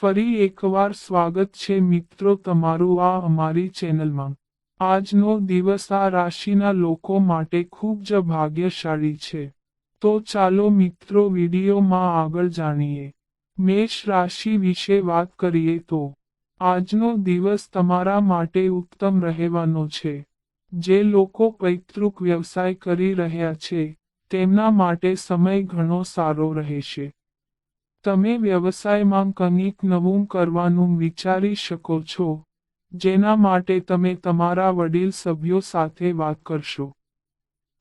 ફરી એકવાર સ્વાગત છે મિત્રો તમારું આ અમારી ચેનલમાં. આજનો દિવસ આ રાશિના લોકો માટે ખૂબ જ ભાગ્યશાળી છે. તો ચાલો મિત્રો વિડીયોમાં આગળ જાણીએ. મેષ રાશિ વિશે વાત કરીએ તો, આજનો દિવસ તમારા માટે ઉત્તમ રહેવાનો છે. જે લોકો પૈતૃક વ્યવસાય કરી રહ્યા છે, તેમના માટે સમય ઘણો સારો રહેશે. તમે વ્યવસાયમાં કંઈક નવું કરવાનું વિચારી શકો છો, જેના માટે તમે તમારા વડીલ સભ્યો સાથે વાત કરશો.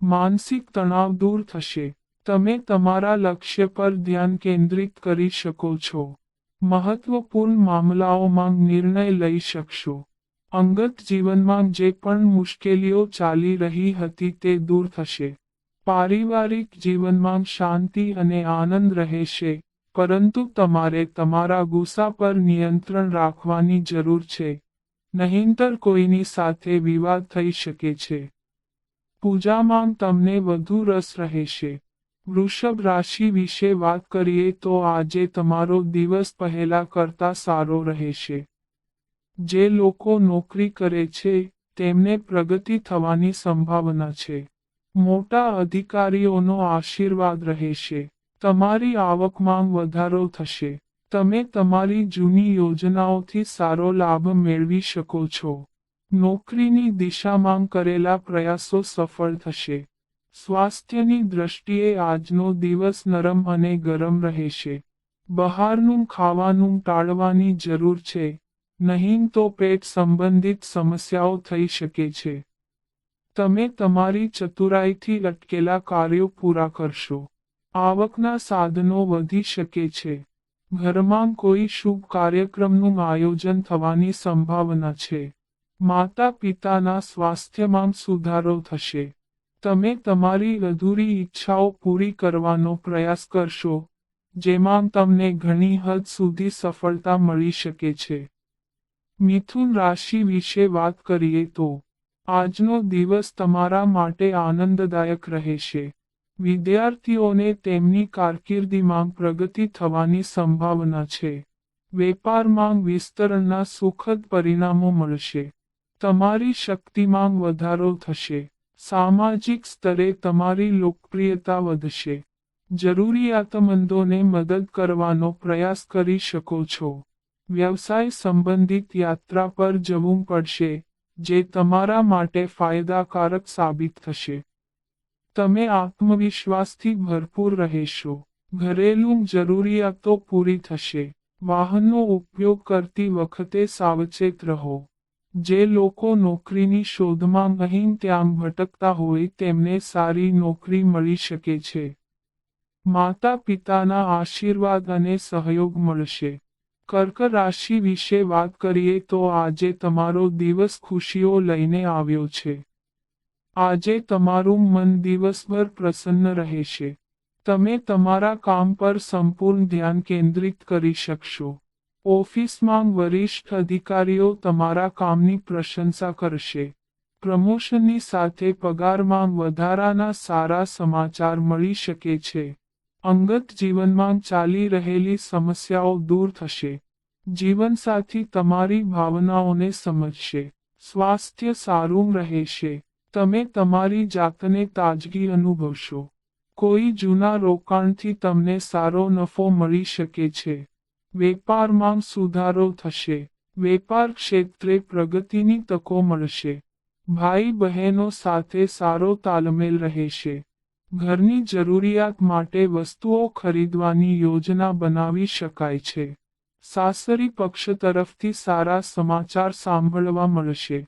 માનસિક તણાવ દૂર થશે. તમે તમારા લક્ષ્ય પર ધ્યાન કેન્દ્રિત કરી શકો છો. મહત્વપૂર્ણ મામલાઓમાં નિર્ણય લઈ શકશો. અંગત જીવનમાં જે પણ મુશ્કેલીઓ ચાલી રહી હતી તે દૂર થશે. પારિવારિક જીવનમાં શાંતિ અને આનંદ રહેશે. પરંતુ તમારે તમારા ગુસ્સા પર નિયંત્રણ રાખવાની જરૂર છે. નહીંતર કોઈની સાથે વિવાદ થઈ શકે છે. પૂજામાં તમને વધુ રસ રહેશે. વૃષભ રાશિ વિશે વાત કરીએ તો આજે તમારો દિવસ પહેલા કરતા સારો રહેશે. જે લોકો નોકરી કરે છે, તેમને પ્રગતિ થવાની સંભાવના છે. મોટા અધિકારીઓનો આશીર્વાદ રહેશે. તમારી આવકમાં વધારો થશે. તમે તમારી જૂની યોજનાઓથી સારો લાભ મેળવી શકો છો. નોકરીની દિશામાં કરેલા પ્રયાસો સફળ થશે. સ્વાસ્થ્યની દ્રષ્ટિએ આજનો દિવસ નરમ અને ગરમ રહેશે. બહારનું ખાવાનું ટાળવાની જરૂર છે. નહીં તો પેટ સંબંધિત સમસ્યાઓ થઈ શકે છે. તમે તમારી ચતુરાઈથી અટકેલા કાર્યો પૂરા કરશો. આવકના સાધનો વધી શકે છે. ઘરમાં કોઈ શુભ કાર્યક્રમનું આયોજન થવાની સંભાવના છે. માતા પિતાના સ્વાસ્થ્યમાં સુધારો થશે. તમે તમારી અધૂરી ઈચ્છાઓ પૂરી કરવાનો પ્રયાસ કરશો, જેમાં તમને ઘણી હદ સુધી સફળતા મળી શકે છે. મિથુન રાશિ વિશે વાત કરીએ તો, આજનો દિવસ તમારા માટે આનંદદાયક રહેશે. વિદ્યાર્થીઓને તેમની કારકિર્દીમાં પ્રગતિ થવાની સંભાવના છે. વેપારમાં વિસ્તરણના સુખદ પરિણામો મળશે. તમારી શક્તિમાં વધારો થશે. સામાજિક સ્તરે તમારી લોકપ્રિયતા વધશે. જરૂરિયાતમંદોને મદદ કરવાનો પ્રયાસ કરી શકો છો. વ્યવસાય સંબંધિત યાત્રા પર જવું પડશે, જે તમારા માટે ફાયદાકારક સાબિત થશે. તમે આત્મવિશ્વાસથી ભરપૂર રહેશો. ઘરેલું જરૂરિયાતો પૂરી થશે. વાહનનો ઉપયોગ કરતી વખતે સાવચેત રહો. જે લોકો નોકરીની શોધમાં અહીં ત્યાં ભટકતા હોય તેમને સારી નોકરી મળી શકે છે. માતા પિતાના આશીર્વાદ અને સહયોગ મળશે. કર્ક રાશિ વિશે વાત કરીએ તો આજે તમારો દિવસ ખુશીઓ લઈને આવ્યો છે. આજે તમારું મન દિવસભર પ્રસન્ન રહેશે. તમે તમારા કામ પર સંપૂર્ણ ધ્યાન કેન્દ્રિત કરી શકશો. ઓફિસમાં વરિષ્ઠ અધિકારીઓ તમારા કામની પ્રશંસા કરશે. પ્રમોશનની સાથે પગારમાં વધારાના સારા સમાચાર મળી શકે છે. અંગત જીવનમાં ચાલી રહેલી સમસ્યાઓ દૂર થશે. જીવનસાથી તમારી ભાવનાઓને સમજશે. સ્વાસ્થ્ય સારું રહેશે. તમે તમારી જાતને તાજગી અનુભવશો. કોઈ જૂના રોકાણથી તમને સારો નફો મળી શકે છે. વેપારમાં સુધારો થશે. વેપાર ક્ષેત્રે પ્રગતિની તકો મળશે. ભાઈ બહેનો સાથે સારો તાલમેલ રહેશે. ઘરની જરૂરિયાત માટે વસ્તુઓ ખરીદવાની યોજના બનાવી શકાય છે. સાસરી પક્ષ તરફથી સારા સમાચાર સાંભળવા મળશે.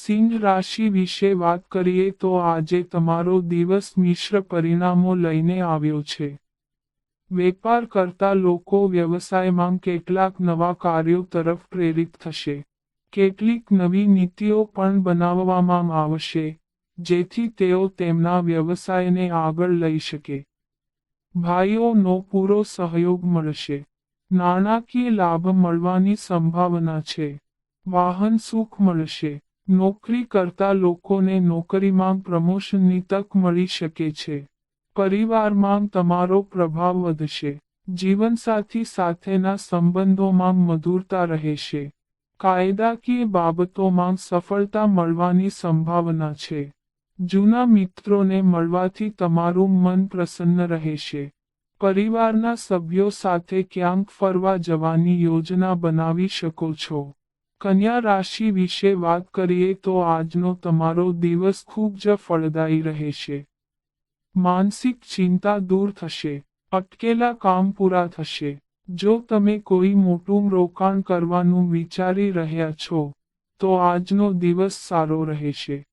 સિંહ રાશિ વિશે વાત કરીએ તો આજે તમારો દિવસ મિશ્ર પરિણામો લઈને આવ્યો છે. વેપાર કરતા લોકો વ્યવસાયમાં કેટલાક નવા કાર્યો તરફ પ્રેરિત થશે. કેટલીક નવી નીતિઓ પણ બનાવવામાં આવશે, જેથી તેઓ તેમના વ્યવસાયને આગળ લઈ શકે. ભાઈઓનો પૂરો સહયોગ મળશે. નાણાકીય લાભ મળવાની સંભાવના છે. વાહન સુખ મળશે. નોકરી કરતા લોકોને નોકરીમાં પ્રમોશનની તક મળી શકે છે. પરિવારમાં તમારો પ્રભાવ વધશે. જીવનસાથી સાથેના સંબંધોમાં મધુરતા રહેશે. કાયદાકીય બાબતોમાં સફળતા મળવાની સંભાવના છે. જૂના મિત્રોને મળવાથી તમારું મન પ્રસન્ન રહેશે. પરિવારના સભ્યો સાથે ક્યાંક ફરવા જવાની યોજના બનાવી શકો છો. કન્યા રાશિ વિશે વાત કરીએ તો આજનો તમારો દિવસ ખૂબ જ ફળદાયી રહેશે. માનસિક ચિંતા દૂર થશે. અટકેલા કામ પૂરા થશે. જો તમે કોઈ મોટું રોકાણ કરવાનું વિચારી રહ્યા છો, તો આજનો દિવસ સારો રહેશે.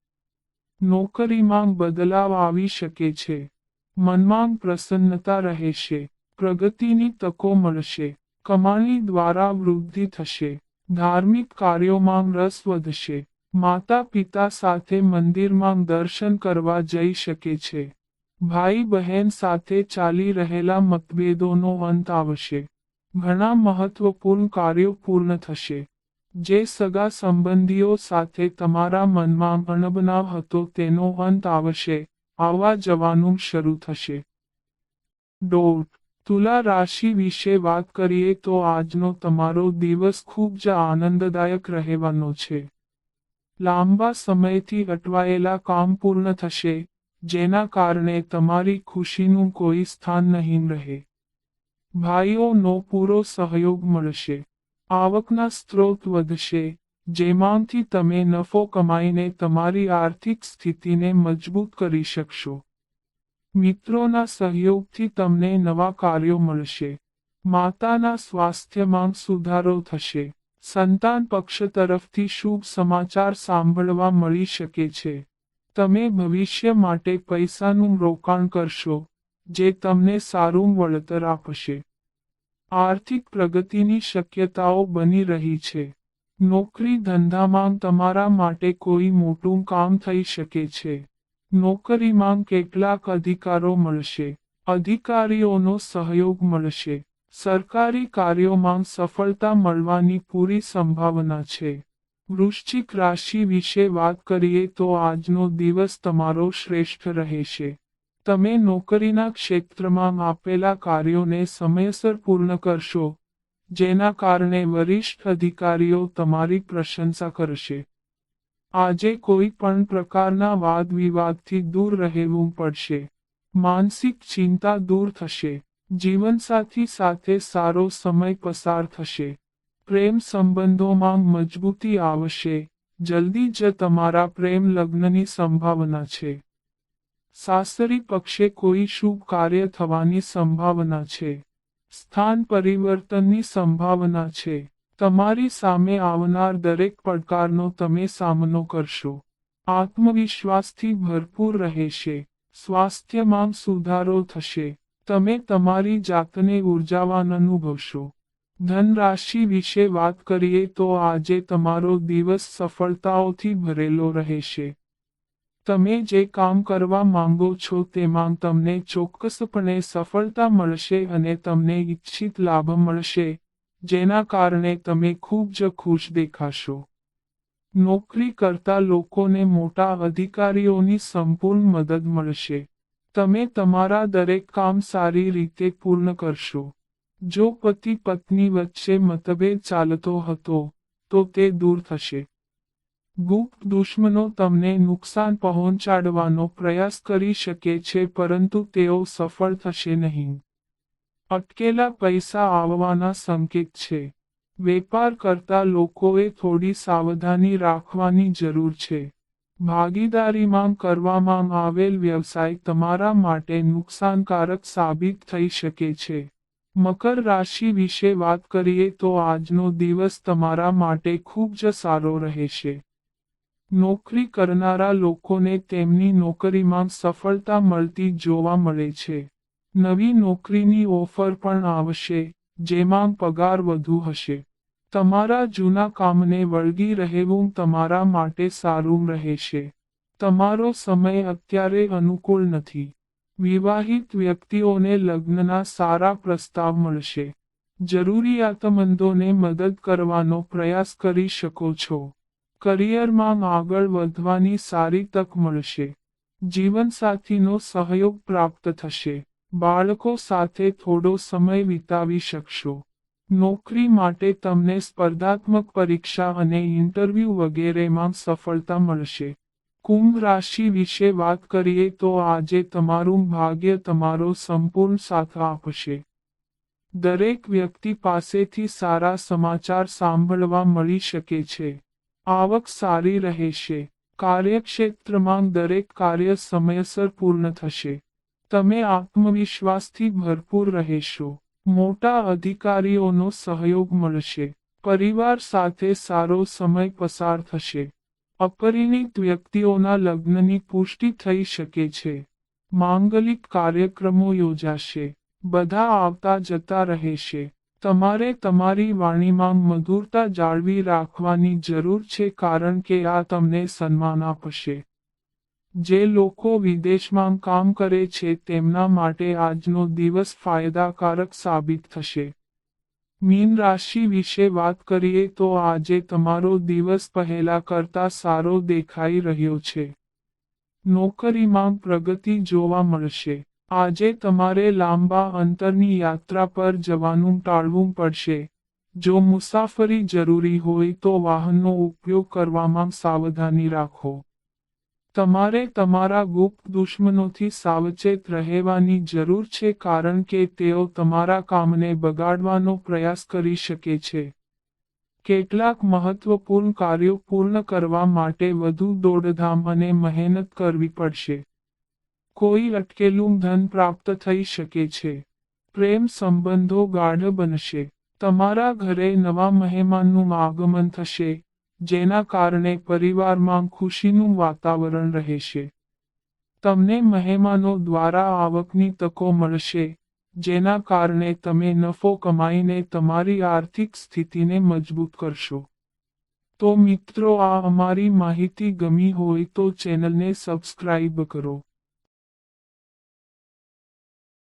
નોકરીમાં બદલાવ આવી શકે છે. મનમાં પ્રસન્નતા રહેશે. પ્રગતિની તકો મળશે. કમાણી દ્વારા વૃદ્ધિ થશે. ધાર્મિક કાર્યોમાં રસ વધશે. માતા પિતા સાથે મંદિરમાં દર્શન કરવા જઈ શકે છે. ભાઈ બહેન સાથે ચાલી રહેલા મતભેદોનો અંત આવશે. ઘણા મહત્વપૂર્ણ કાર્યો પૂર્ણ થશે. જે સગા સંબંધીઓ સાથે તમારા મનમાં અણબનાવ હતો તેનો અંત આવશે. આવવા જવાનું શરૂ થશે. ડોટ તુલા રાશિ વિશે વાત કરીએ તો આજનો તમારો દિવસ ખૂબ જ આનંદદાયક રહેવાનો છે. લાંબા સમયથી અટવાયેલા કામ પૂર્ણ થશે, જેના કારણે તમારી ખુશીનું કોઈ સ્થાન નહીં રહે. ભાઈઓનો પૂરો સહયોગ મળશે. આવકના સ્ત્રોત વધશે, જેમાંથી તમે નફો કમાઈને તમારી આર્થિક સ્થિતિને મજબૂત કરી શકશો. મિત્રોના સહયોગથી તમને નવા કાર્યો મળશે. માતાના સ્વાસ્થ્યમાં સુધારો થશે. સંતાન પક્ષ તરફથી શુભ સમાચાર સાંભળવા મળી શકે છે. તમે ભવિષ્ય માટે પૈસાનું રોકાણ કરશો, જે તમને સારું વળતર આપશે. આર્થિક પ્રગતિની શક્યતાઓ બની રહી છે. નોકરી ધંધામાં તમારા માટે કોઈ મોટું કામ થઈ શકે છે. નોકરીમાં કેટલાક અધિકારો મળશે. અધિકારીઓનો સહયોગ મળશે. સરકારી કાર્યોમાં સફળતા મળવાની પૂરી સંભાવના છે. વૃશ્ચિક રાશિ વિશે વાત કરીએ તો આજનો દિવસ તમારો શ્રેષ્ઠ રહેશે. તમે નોકરીના ક્ષેત્રમાં આપેલા કાર્યોને સમયસર પૂર્ણ કરશો, જેના કારણે વરિષ્ઠ અધિકારીઓ તમારી પ્રશંસા કરશે. આજે કોઈ પણ પ્રકારના વાદ વિવાદથી દૂર રહેવું પડશે. માનસિક ચિંતા દૂર થશે. જીવનસાથી સાથે સારો સમય પસાર થશે. પ્રેમ સંબંધોમાં મજબૂતી આવશે. જલ્દી જ તમારા પ્રેમ લગ્નની સંભાવના છે. સાસરી પક્ષે કોઈ શુભ કાર્ય થવાની સંભાવના છે. સ્થાન પરિવર્તનની સંભાવના છે. તમારી સામે આવનાર દરેક પડકારનો તમે સામનો કરશો. આત્મવિશ્વાસથી ભરપૂર રહેશે. સ્વાસ્થ્યમાં સુધારો થશે. તમે તમારી જાતને ઉર્જાવાન અનુભવશો. ધનરાશિ વિશે વાત કરીએ તો આજે તમારો દિવસ સફળતાઓથી ભરેલો રહેશે. તમે જે કામ કરવા માંગો છો તેમાં તમને ચોક્કસપણે સફળતા મળશે અને તમને ઈચ્છિત લાભ મળશે. જેના કારણે તમે ખૂબ જ ખુશ દેખાશો. નોકરી કરતા લોકોને મોટા અધિકારીઓની સંપૂર્ણ મદદ મળશે. તમે તમારા દરેક કામ સારી રીતે પૂર્ણ કરશો. જો પતિ પત્ની વચ્ચે મતભેદ ચાલતો હતો, તો તે દૂર થશે. ગુપ્ત દુશ્મનો તમને નુકસાન પહોંચાડવાનો પ્રયાસ કરી શકે છે, પરંતુ તેઓ સફળ થશે નહીં. અટકેલા પૈસા આવવાના સંકેત છે. વેપાર કરતા લોકોએ થોડી સાવધાની રાખવાની જરૂર છે. ભાગીદારીમાં કરવામાં આવેલ વ્યવસાય તમારા માટે નુકસાનકારક સાબિત થઈ શકે છે. મકર રાશિ વિશે વાત કરીએ તો આજનો દિવસ તમારા માટે ખૂબ જ સારો રહેશે. નોકરી કરનારા લોકોને તેમની નોકરીમાં સફળતા મળતી જોવા મળે છે. નવી નોકરીની ઓફર પણ આવશે, જેમાં પગાર વધુ હશે. તમારા જૂના કામને વળગી રહેવું તમારા માટે સારું રહેશે. તમારો સમય અત્યારે અનુકૂળ નથી. વિવાહિત વ્યક્તિઓને લગ્નના સારા પ્રસ્તાવ મળશે. જરૂરિયાતમંદોને મદદ કરવાનો પ્રયાસ કરી શકો છો. કરિયરમાં આગળ વધવાની સારી તક મળશે. જીવનસાથીનો સહયોગ પ્રાપ્ત થશે. બાળકો સાથે થોડો સમય વિતાવી શકશો. નોકરી માટે તમને સ્પર્ધાત્મક પરીક્ષા અને ઇન્ટરવ્યૂ વગેરેમાં સફળતા મળશે. કુંભ રાશિ વિશે વાત કરીએ તો આજે તમારું ભાગ્ય તમારો સંપૂર્ણ સાથ આપશે. દરેક વ્યક્તિ પાસેથી સારા સમાચાર સાંભળવા મળી શકે છે. આવક સારી રહેશે. કાર્યક્ષેત્રમાં દરેક કાર્ય સમયસર પૂર્ણ થશે. તમે આત્મવિશ્વાસથી ભરપૂર રહેશો. મોટા અધિકારીઓનો સહયોગ મળશે. પરિવાર સાથે સારો સમય પસાર થશે. અપરિણિત વ્યક્તિઓના લગ્નની પુષ્ટિ થઈ શકે છે. માંગલિક કાર્યક્રમો યોજાશે. બધા આવતા જતા રહેશે. તમારે તમારી વાણીમાં મધુરતા જાળવી રાખવાની જરૂર છે કારણ કે આ તમને સન્માન આપશે. જે લોકો વિદેશમાં કામ કરે છે તેમના માટે આજનો દિવસ ફાયદાકારક સાબિત થશે. મીન રાશિ વિશે વાત કરીએ તો આજે તમારો દિવસ પહેલા કરતા સારો દેખાઈ રહ્યો છે. નોકરીમાં પ્રગતિ જોવા મળશે. આજે તમારે લાંબા અંતરની યાત્રા પર જવાનું ટાળવું પડશે. જો મુસાફરી જરૂરી હોય તો વાહનનો ઉપયોગ કરવામાં સાવધાની રાખો. તમારે તમારા ગુપ્ત દુશ્મનોથી સાવચેત રહેવાની જરૂર છે કારણ કે તેઓ તમારા કામને બગાડવાનો પ્રયાસ કરી શકે છે. કેટલાક મહત્વપૂર્ણ કાર્યો પૂર્ણ કરવા માટે વધુ દોડધામ અને મહેનત કરવી પડશે. કોઈ અટકેલું ધન પ્રાપ્ત થઈ શકે છે. પ્રેમ સંબંધો ગાઢ બનશે. તમારા ઘરે નવા મહેમાનનું આગમન થશે. જેના કારણે પરિવારમાં ખુશીનું વાતાવરણ રહેશે. તમને મહેમાનો દ્વારા આવકની તકો મળશે, જેના કારણે તમે નફો કમાઈને તમારી આર્થિક સ્થિતિને મજબૂત કરશો. તો મિત્રો, આ અમારી માહિતી ગમી હોય તો ચેનલને સબસ્ક્રાઇબ કરો.